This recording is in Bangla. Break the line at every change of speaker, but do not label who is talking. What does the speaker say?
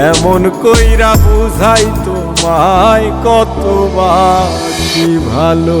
কেমন কইরা বুঝাই তোমায় কত কি ভালো।